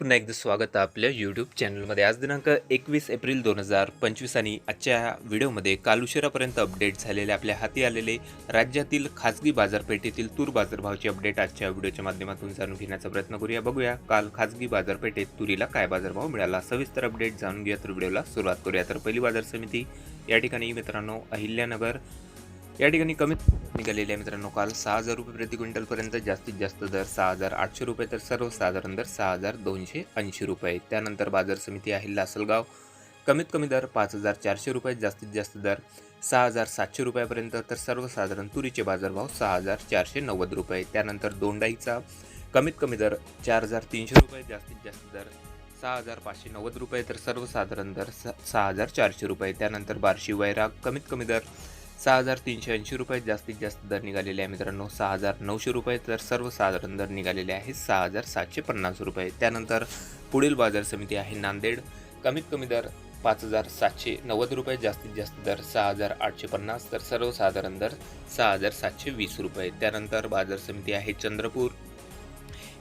पुन्हा एकदा स्वागत आहे आपल्या यूट्यूब चॅनलमध्ये आज दिनांक एकवीस एप्रिल दोन हजार पंचवीस आणि आजच्या व्हिडिओमध्ये काल उशिरापर्यंत अपडेट झालेले आपल्या हाती आलेले राज्यातील खाजगी बाजारपेठेतील तूर बाजारभावचे अपडेट आजच्या व्हिडिओच्या माध्यमातून जाणून घेण्याचा प्रयत्न करूया. बघूया काल खाजगी बाजारपेठेत तुरीला काय बाजारभाव मिळाला? सविस्तर अपडेट जाणून घेऊया तर व्हिडिओला सुरुवात करूया. तर पहिली बाजार समिती या ठिकाणी मित्रांनो अहिल्यानगर या ठिकाणी कमीत निघालेले आहे मित्रांनो काल सहा हजार रुपये प्रति क्विंटलपर्यंत जास्तीत जास्त दर सहा हजार आठशे रुपये तर सर्वसाधारण दर सहा हजार दोनशे ऐंशी रुपये त्यानंतर बाजार समिती आहे लासलगाव. कमीत कमी दर पाच हजार चारशे रुपये जास्तीत जास्त दर सहा हजार सातशे रुपयापर्यंत तर सर्वसाधारण तुरीचे बाजारभाव सहा हजार चारशे नव्वद रुपये त्यानंतर दोंडाईचा कमीत कमी दर चार हजार तीनशे रुपये जास्तीत जास्त दर सहा हजार पाचशे नव्वद रुपये तर सर्वसाधारण दर स सहा हजार चारशे रुपये त्यानंतर बार्शी वैराग कमीत कमी दर सहा हजार तीनशे ऐंशी रुपये जास्तीत जास्त दर निघालेले आहे मित्रांनो. सहा हजार नऊशे रुपये तर सर्वसाधारण दर निघालेले आहे. सहा हजार सातशे पन्नास रुपये. त्यानंतर पुढील बाजार समिती आहे नांदेड. कमीत कमी दर पाच हजार सातशे नव्वद रुपये. जास्तीत जास्त दर सहा हजार आठशे पन्नास. तर सर्वसाधारण दर सहा हजार सातशे वीस रुपये. त्यानंतर बाजार समिती आहे चंद्रपूर.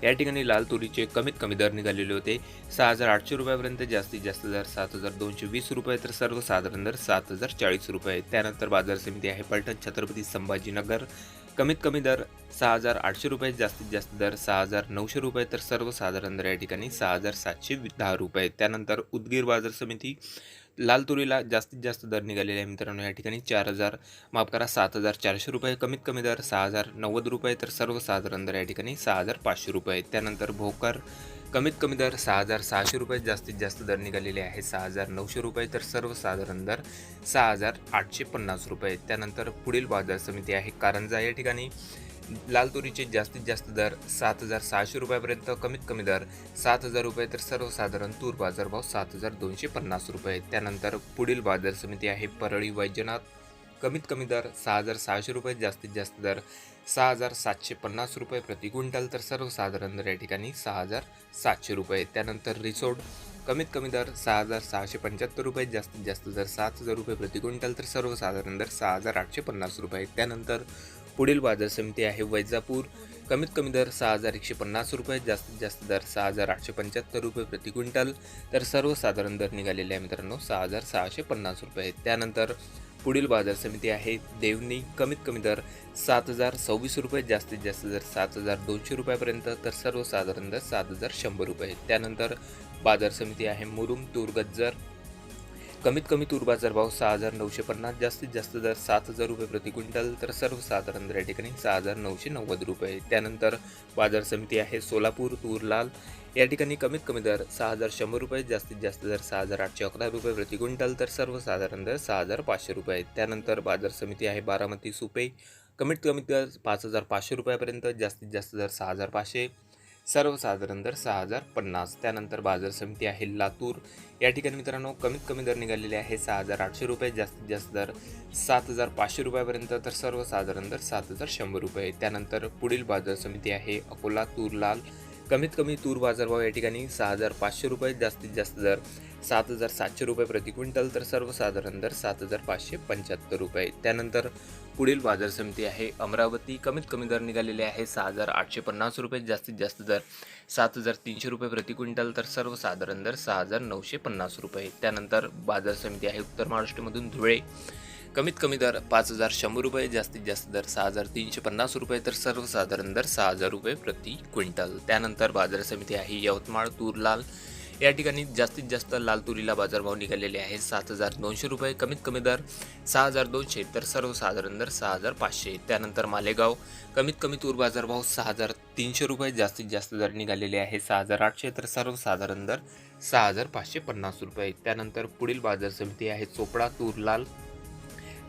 या ठिकाणी लाल तुरीचे कमीत कमी दर निघालेले होते. सहा हजार आठशे रुपयापर्यंत जास्तीत जास्त दर सात हजार दोनशे वीस रुपये तर सर्वसाधारण दर सात हजार चाळीस रुपये. त्यानंतर बाजार समिती आहे पलटण छत्रपती संभाजीनगर. कमीत कमी दर सहा हजार आठशे रुपये जास्तीत जास्त दर सहा हजार नऊशे रुपये तर सर्वसाधारण दर या ठिकाणी सहा हजार सातशे दहा रुपये. त्यानंतर उदगीर बाजार समिती लाल तुरीला जास्तीत जास्त दर निघालेले आहे मित्रांनो. या ठिकाणी चार हजार माफ करा सात हजार चारशे रुपये कमीत कमी दर सहा हजार नव्वद रुपये तर सर्वसाधारण दर या ठिकाणी सहा हजार पाचशे रुपये. त्यानंतर भोकर कमीत कमी दर सहा हजार सहाशे रुपये जास्तीत जास्त दर निघालेले आहे सहा हजार नऊशे रुपये तर सर्वसाधारण दर सहा हजार आठशे पन्नास रुपये. त्यानंतर पुढील बाजार समिती आहे कारंजा. या ठिकाणी लाल तुरीचे जास्तीत जास्त दर सात हजार सहाशे रुपयापर्यंत कमीत कमी दर सात हजार रुपये तर सर्वसाधारण तूर बाजारभाव सात हजार दोनशे पन्नास रुपये. त्यानंतर पुढील बाजार समिती आहे परळी वैजनाथ. कमीत कमी दर सहा हजार सहाशे रुपये जास्तीत जास्त दर सहा हजार सातशे पन्नास रुपये प्रति क्विंटल तर सर्वसाधारण दर या ठिकाणी सहा हजार सातशे रुपये. त्यानंतर रिसोड कमीत कमी दर सहा हजार सहाशे पंच्याहत्तर रुपये जास्तीत जास्त दर सात हजार रुपये प्रति क्विंटल तर सर्वसाधारण दर सहा हजार आठशे पन्नास रुपये. त्यानंतर पुढील बाजार समिती आहे वैजापूर. कमीत कमी दर सहा हजार एकशे पन्नास रुपये जास्तीत जास्त दर सहा हजार आठशे पंच्याहत्तर रुपये प्रति क्विंटल. तर सर्वसाधारण दर निघालेले आहे मित्रांनो सहा हजार सहाशे पन्नास रुपये. त्यानंतर पुढील बाजार समिती आहे देवनी कमीत कमी दर सात हजार सव्वीस रुपये जास्तीत जास्त दर सात हजार दोनशे रुपयापर्यंत. तर सर्वसाधारण दर सात हजार शंभर रुपये. त्यानंतर बाजार समिती आहे मुरुम तूर गज्जर. कमीत कमी तूर बाजार भाव सहा हजार नऊशे पन्नास जास्तीत जास्त दर सात हजार रुपये प्रति क्विंटल तर सर्वसाधारण दर या ठिकाणी सहा हजार नऊशे नव्वद रुपये. त्यानंतर बाजार समिती आहे सोलापूर तूर लाल या ठिकाणी कमीत कमी दर सहा हजार शंभर रुपये जास्तीत जास्त दर सहा हजार आठशे अकरा रुपये प्रति क्विंटल तर सर्वसाधारण दर सहा हजार पाचशे रुपये. त्यानंतर बाजार समिती आहे बारामती सुपे. कमीत कमी दर पाच हजार पाचशे रुपयापर्यंत जास्तीत जास्त दर सहा हजार पाचशे. सर्वसाधारण दर सहा हजार पन्नास. त्यानंतर बाजार समिती आहे लातूर. या ठिकाणी मित्रांनो कमीत कमी दर निघालेले आहे सहा हजार आठशे रुपये जास्तीत जास्त दर सात हजार पाचशे रुपयापर्यंत तर सर्वसाधारण दर सात हजार शंभर रुपये. त्यानंतर पुढील बाजार समिती आहे अकोला तूर लाल कमीत कमी तूर बाजारभाव या ठिकाणी सहा हजार पाचशे रुपये जास्तीत जास्त दर सात हजार सातशे रुपये प्रति क्विंटल तर सर्वसाधारण दर सात हजार पाचशे पंच्याहत्तर रुपये. त्यानंतर पुढील बाजार समिती आहे. अमरावती कमीत कमी दर निघालेले आहे. सहा हजार आठशे पन्नास रुपये जास्तीत जास्त दर सात हजार तीनशे रुपये प्रति क्विंटल तर सर्वसाधारण दर सहा हजार नऊशे पन्नास रुपये. त्यानंतर बाजार समिती आहे उत्तर महाराष्ट्रामधून धुळे. कमीत कमी दर पाच हजार शंभर रुपये जास्तीत जास्त दर सहा हजार तीनशे पन्नास रुपये तर सर्वसाधारण दर सहा हजार रुपये प्रति क्विंटल. त्यानंतर बाजार समिती आहे यवतमाळ तूर लाल या ठिकाणी जास्तीत जास्त लाल तुरीला बाजारभाव निघालेले आहे सात हजार दोनशे रुपये कमीत कमी दर सहा हजार दोनशे तर सर्वसाधारण दर सहा हजार पाचशे. त्यानंतर मालेगाव कमीत कमी तूर बाजारभाव सहा हजार तीनशे रुपये जास्तीत जास्त दर निघालेले आहे सहा हजार आठशे तर सर्वसाधारण दर सहा हजार पाचशे पन्नास रुपये. त्यानंतर पुढील बाजार समिती आहे चोपडा तूर लाल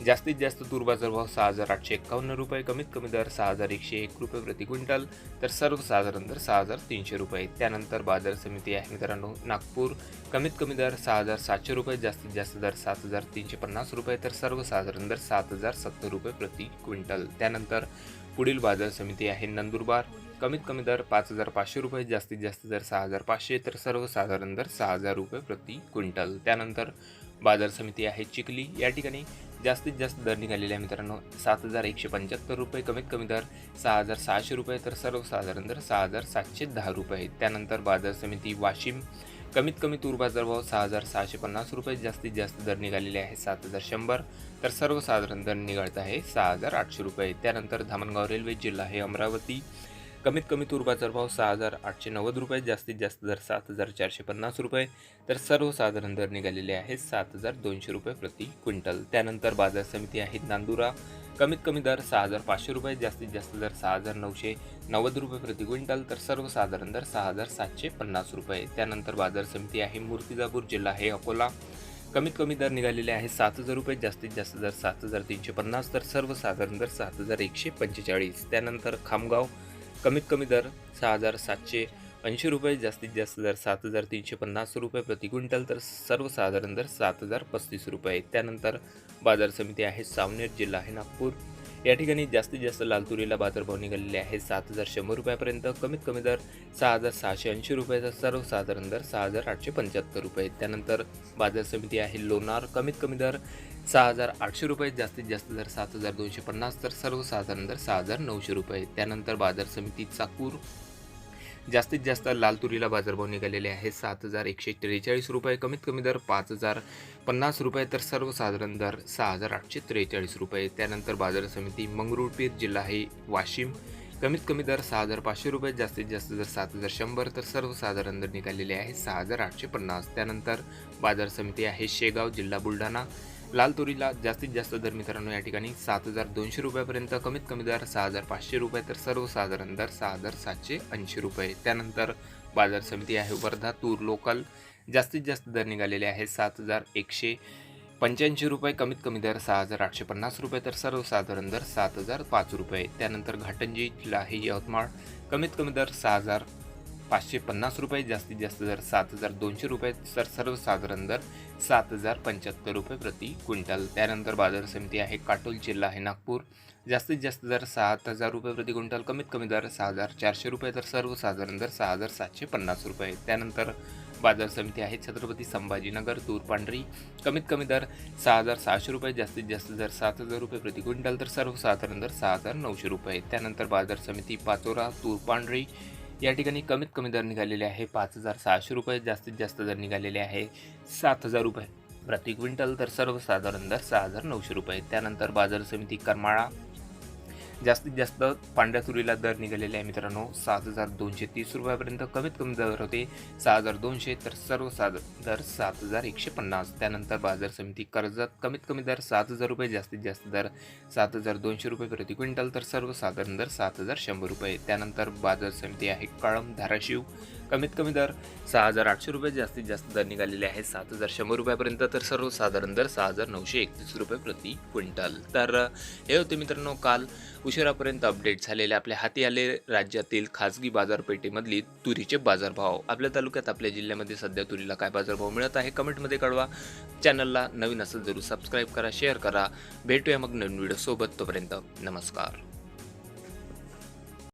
जास्तीत जास्त तूर बाजारभाव सहा हजार आठशे एक्कावन्न रुपये कमीत कमी दर सहा हजार एकशे एक रुपये प्रति क्विंटल तर सर्वसाधारण दर सहा हजार तीनशे रुपये. त्यानंतर बाजार समिती आहे मित्रांनो नागपूर कमीत कमी दर सहा हजार सातशे रुपये जास्तीत जास्त दर सात हजार तीनशे पन्नास रुपये तर सर्वसाधारण दर सात हजार सत्तर रुपये प्रति क्विंटल. त्यानंतर पुढील बाजार समिती आहे नंदुरबार कमीत कमी दर पाच हजार पाचशे रुपये जास्तीत जास्त दर सहा हजार पाचशे तर सर्वसाधारण दर सहा हजार रुपये प्रति क्विंटल. त्यानंतर बाजार समिती आहे चिखली. या ठिकाणी जास्तीत जास्त दर निघालेले आहे मित्रांनो. सात हजार एकशे पंच्याहत्तर रुपये कमीत कमी दर सहा हजार सहाशे रुपये तर सर्वसाधारण दर सहा हजार सातशे दहा रुपये. त्यानंतर बाजार समिती वाशिम कमीत कमी तूर बाजारभाव सहा हजार सहाशे पन्नास रुपये जास्तीत जास्त दर निघालेले आहे सात हजार शंभर तर सर्वसाधारण दर निघाळत आहे सहा हजार आठशे रुपये. त्यानंतर धामणगाव रेल्वे जिल्हा आहे अमरावती कमीत कमी तूर बाजारभाव सहा हजार आठशे नव्वद रुपये जास्तीत जास्त दर सात हजार चारशे पन्नास रुपये. तर सर्वसाधारण दर निघालेले आहेत सात हजार दोनशे रुपये प्रति क्विंटल. त्यानंतर बाजार समिती आहे नांदुरा. कमीत कमी दर सहा हजार पाचशे रुपये जास्तीत जास्त दर सहा हजार नऊशे नव्वद रुपये प्रति क्विंटल. तर सर्वसाधारण दर सहा हजार सातशे पन्नास रुपये. त्यानंतर बाजार समिती आहे मूर्तिजापूर जिल्हा आहे अकोला. कमीत कमी दर निघालेले आहे सात हजार रुपये जास्तीत जास्त दर सात हजार तीनशे पन्नास. तर सर्वसाधारण दर सात हजार एकशे पंचेचाळीस. त्यानंतर खामगाव. कमीत कमी दर सहा हजार सातशे ऐंशी रुपये जास्तीत जास्त दर सात हजार तीनशे पन्नास रुपये प्रति क्विंटल तर सर्वसाधारण दर सात हजार पस्तीस रुपये. त्यानंतर बाजार समिती आहे सावनेर जिल्हा आहे नागपूर. या ठिकाणी जास्तीत जास्त लाल तुरीला बाजारभाव निघालेले आहे सात हजार शंभर रुपयापर्यंत कमीत कमी दर सहा हजार सहाशे ऐंशी रुपये तर सर्वसाधारण दर सहा हजार आठशे पंच्याहत्तर रुपये. त्यानंतर बाजार समिती आहे लोणार कमीत कमी दर सहा हजार आठशे रुपये जास्तीत जास्त दर सात हजार दोनशे पन्नास तर सर्वसाधारण दर सहा हजार नऊशे रुपये. त्यानंतर बाजार समिती चाकूर जास्तीत जास्त लाल तुरीला बाजारभाव निघालेले आहे सात हजार एकशे त्रेचाळीस रुपये कमीत कमी दर पाच हजार पन्नास रुपये तर सर्वसाधारण दर सहा हजार आठशे त्रेचाळीस रुपये. त्यानंतर बाजार समिती मंगरुळपीर जिल्हा आहे वाशिम. कमीत कमी दर सहा हजार पाचशे रुपये जास्तीत जास्त दर सात हजार शंभर तर सर्वसाधारण दर निघालेले आहे सहा हजार आठशे पन्नास. त्यानंतर बाजार समिती आहे शेगाव जिल्हा बुलढाणा. लाल तुरीला जास्तीत जास्त दर मित्रांनो या ठिकाणी सात हजार दोनशे रुपयापर्यंत कमीत कमी दर सहा हजार पाचशे रुपये तर सर्वसाधारण दर सहा हजार सातशे ऐंशी रुपये. त्यानंतर बाजार समिती आहे वर्धा तूर लोकल. जास्तीत जास्त दर निघालेले आहे सात हजार एकशे पंच्याऐंशी रुपये कमीत कमी दर सहा हजार आठशे पन्नास रुपये तर सर्वसाधारण दर सात हजार पाच रुपये. त्यानंतर घाटंजीला आहे यवतमाळ कमीत कमी दर सहा हजार पाचशे पन्नास रुपये जास्तीत जास्त दर सात हजार दोनशे रुपये तर सर्वसाधारण दर सात हजार पंच्याहत्तर रुपये प्रति क्विंटल. त्यानंतर बाजार समिती आहे काटोल जिल्हा आहे नागपूर. जास्तीत जास्त दर सात हजार रुपये प्रति क्विंटल कमीत कमी दर सहा हजार चारशे रुपये तर सर्वसाधारण दर सहा हजार सातशे पन्नास रुपये. त्यानंतर बाजार समिती आहे छत्रपती संभाजीनगर तूर पांढरी कमीत कमी दर सहा हजार सहाशे रुपये जास्तीत जास्त दर सात हजार रुपये प्रति क्विंटल तर सर्वसाधारण दर सहा हजार नऊशे रुपये. त्यानंतर बाजार समिती पाचोरा तूर पांढरी या ठिकाणी कमीत कमी दर निघालेले आहे. पाच हजार सहाशे रुपये जास्तीत जास्त दर निघालेले आहे. सात हजार रुपये. प्रति क्विंटल तर सर्वसाधारण दर सहा हजार नऊशे रुपये. त्यानंतर बाजार समिती करमाळा जास्तीत जास्त पांढऱ्या तुरीला दर निघालेले आहे मित्रांनो. सात हजार दोनशे तीस रुपयापर्यंत कमीत कमी दर होते. सहा हजार दोनशे तर सर्व सर्वसाधारण दर सात हजार एकशे पन्नास. त्यानंतर बाजार समिती कर्जात कमीत कमी दर सात हजार रुपये जास्तीत जास्त दर सात हजार दोनशे रुपये प्रति क्विंटल तर सर्वसाधारण दर सात हजार शंभर रुपये. त्यानंतर बाजार समिती आहे कळम धाराशिव. कमीत कमी दर सहा हजार आठशे रुपये जास्तीत जास्त दर निघालेले आहे सात हजार शंभर रुपयापर्यंत तर सर्वसाधारण दर सहा हजार नऊशे एकतीस रुपये प्रति क्विंटल. तर हे होते मित्रांनो काल उशिरापर्यंत अपडेट झालेले आपल्या हाती आले राज्यातील खाजगी बाजारपेठेमधली तुरीचे बाजारभाव. आपल्या तालुक्यात आपल्या जिल्ह्यामध्ये सध्या तुरीला काय बाजारभाव मिळत आहे? कमेंटमध्ये कळवा. चॅनलला नवीन असेल जरूर सबस्क्राईब करा शेअर करा. भेटूया मग नवीन व्हिडिओसोबत तोपर्यंत नमस्कार.